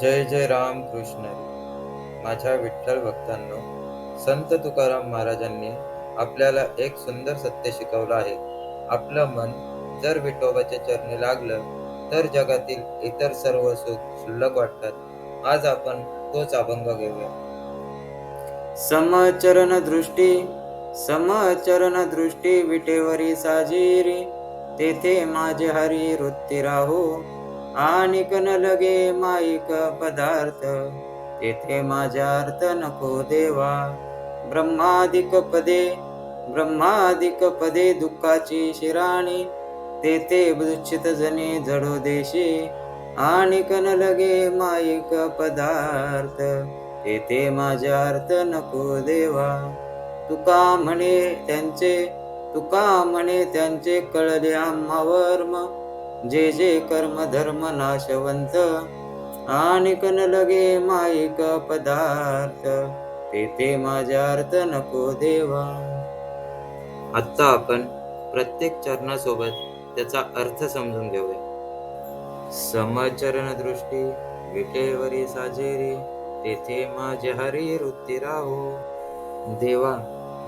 जय जय राम कृष्ण. माझ्या विठ्ठल भक्तांनो संत तुकाराम महाराजांनी आपल्याला एक सुंदर सत्य शिकवलं आहे. आपलं मन जर विठोबाच्या चरणी लागलं तर जगातील इतर सर्व सुख शुल्लक वाटतात. आज आपण तोच अभंग घेऊया. समचरण दृष्टी समचरण दृष्टी विटेवरी साजिरी तेथे माझे हरी वृत्ती राहू. आणि न लगे माईक पदार्थ तेथे माझ्या अर्थ नको देवा. ब्रह्मादिक पदे ब्रह्मादिक पदे दुःखाची शिराणी तेथे दुच्छित जने जडो देशी. आणि न लगे माईक पदार्थ तेथे माझ्या अर्थ नको देवा. तुका म्हणे त्यांचे तुका म्हणे त्यांचे कळले आम्हावर्म जे जे कर्म धर्म नाशवंत आणि कन लगे माईक पदार्थ तेथे माझ्या अर्थ नको देवा. आता आपण प्रत्येक चरणासोबत त्याचा अर्थ समजून घेऊया. समचरण दृष्टी विटेवरी साजेरी तेथे माझे हरी वृत्ती राहो. देवा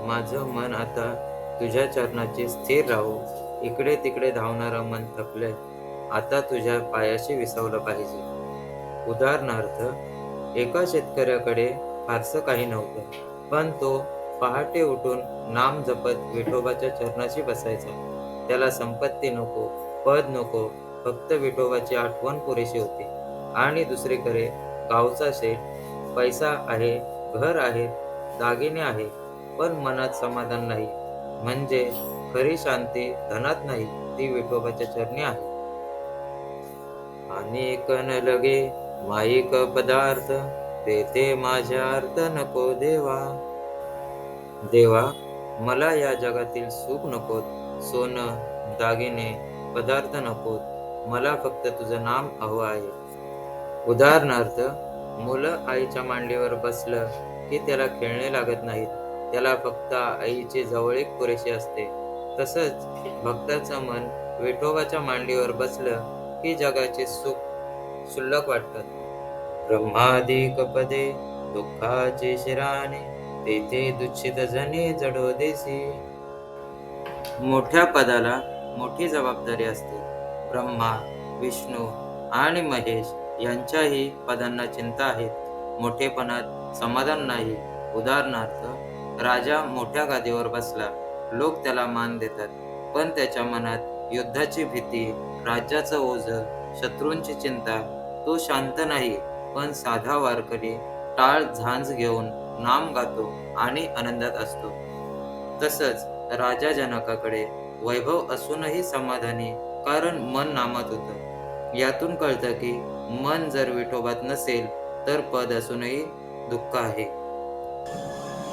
माझं मन आता तुझ्या चरणाची स्थिर राहो. इकडे तिकडे धावणारं मन थकलंय. आता तुझ्या पायाशी विसावलं पाहिजे. उदाहरणार्थ एका शेतकऱ्याकडे फारसं काही नव्हतं पण तो पहाटे उठून नाम जपत विठोबाच्या चरणाशी बसायचा. त्याला संपत्ती नको पद नको फक्त विठोबाची आठवण पुरेशी होती. आणि दुसरीकडे गावचा शेठ पैसा आहे घर आहे दागिने आहे पण मनात समाधान नाही. म्हणजे खरी शांती धनात नाही ती विठोबाच्या चरणी आहे. आणि कन लगे माईक पदार्थ तेथे माझ्या अर्थ नको देवा. देवा मला या जगातील सुख नकोत सोनं दागिने पदार्थ नकोत मला फक्त तुझं नाम हवं आहे. उदाहरणार्थ मुलं आईच्या मांडीवर बसलं की त्याला खेळणे लागत नाहीत त्याला फक्त आईची जवळीक पुरेशी असते. तसंच भक्ताचं मन विठोबाच्या मांडीवर बसलं की जगाचे सुख शुल्लक वाटतात ब्रह्मादिक पदे दुःखाचे शिराने तेथे दुच्छित जने जडो देसी. मोठ्या पदाला मोठी जबाबदारी असते. ब्रह्मा विष्णू आणि महेश यांच्याही पदांना चिंता आहेत. मोठेपणात समाधान नाही. उदाहरणार्थ राजा मोठ्या गादीवर बसला. लोक त्याला मान देतात. पण त्याच्या मनात युद्धाची भीती राज्याचं ओझ शत्रूंची चिंता तो शांत नाही पण साधा वारकरी टाळ झांज घेऊन नाम गातो आणि आनंदात असतो. तसंच राजा जनकाकडे वैभव असूनही समाधानी कारण मन नामात होतं. यातून कळतं की मन जर विठोबात नसेल तर पद असूनही दुःख आहे.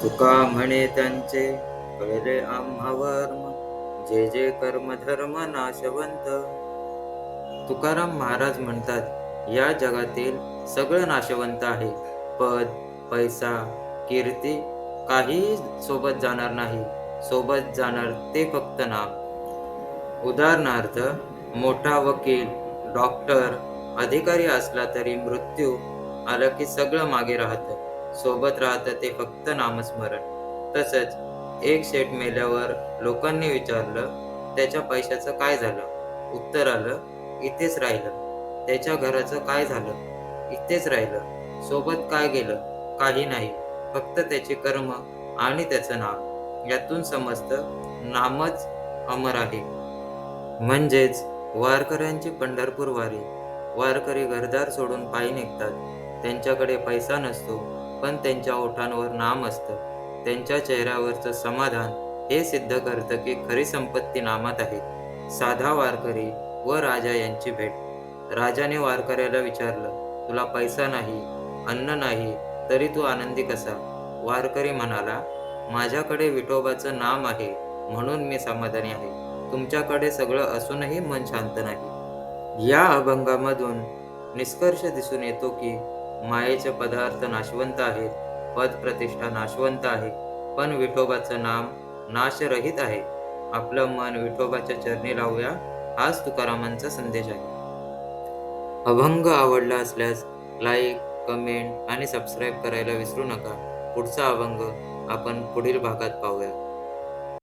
तुका म्हणे त्यांचे कळले आम्हावर्म जे जे कर्म धर्म नाशवंत. तुकाराम महाराज म्हणतात या जगातील सगळं नाशवंत आहे. पद पैसा कीर्ती काही सोबत जाणार नाही. सोबत जाणार ते फक्त नाम. उदाहरणार्थ मोठा वकील डॉक्टर अधिकारी असला तरी मृत्यू आला की सगळं मागे राहतं. सोबत राहतं ते फक्त नामस्मरण. तसंच एक शेठ मेल्यावर लोकांनी विचारलं त्याच्या पैशाचं काय झालं? उत्तर आलं इथेच राहिलं. त्याच्या घराचं काय झालं? इथेच राहिलं. सोबत काय गेलं? काही नाही. फक्त त्याचे कर्म आणि त्याचं नाम यातून समजतं नामच अमर आहे. म्हणजेच वारकऱ्यांची पंढरपूर वारी. वारकरी घरदार सोडून पायी निघतात. त्यांच्याकडे पैसा नसतो पण त्यांच्या ओठांवर नाम असतं. त्यांच्या चेहऱ्यावरचं समाधान हे सिद्ध करतं की खरी संपत्ती नामात आहे. साधा वारकरी व राजा यांची भेट. राजाने वारकऱ्याला विचारलं तुला पैसा नाही अन्न नाही तरी तू आनंदी कसा? वारकरी म्हणाला माझ्याकडे विठोबाचं नाम आहे म्हणून मी समाधानी आहे. तुमच्याकडे सगळं असूनही मन शांत नाही. या अभंगामधून निष्कर्ष दिसून येतो की मायेचे पदार्थ नाशवंत आहेत. पद प्रतिष्ठा नाशवंत आहे पण विठोबाचं नाम नाशरहित आहे आपलं मन विठोबाच्या चरणी लावूया हाच तुकारामांचा संदेश आहे अभंग आवडला असल्यास लाईक, कमेंट आणि सबस्क्राईब करायला विसरू नका. पुढचा अभंग आपण पुढील भागात पाहूया.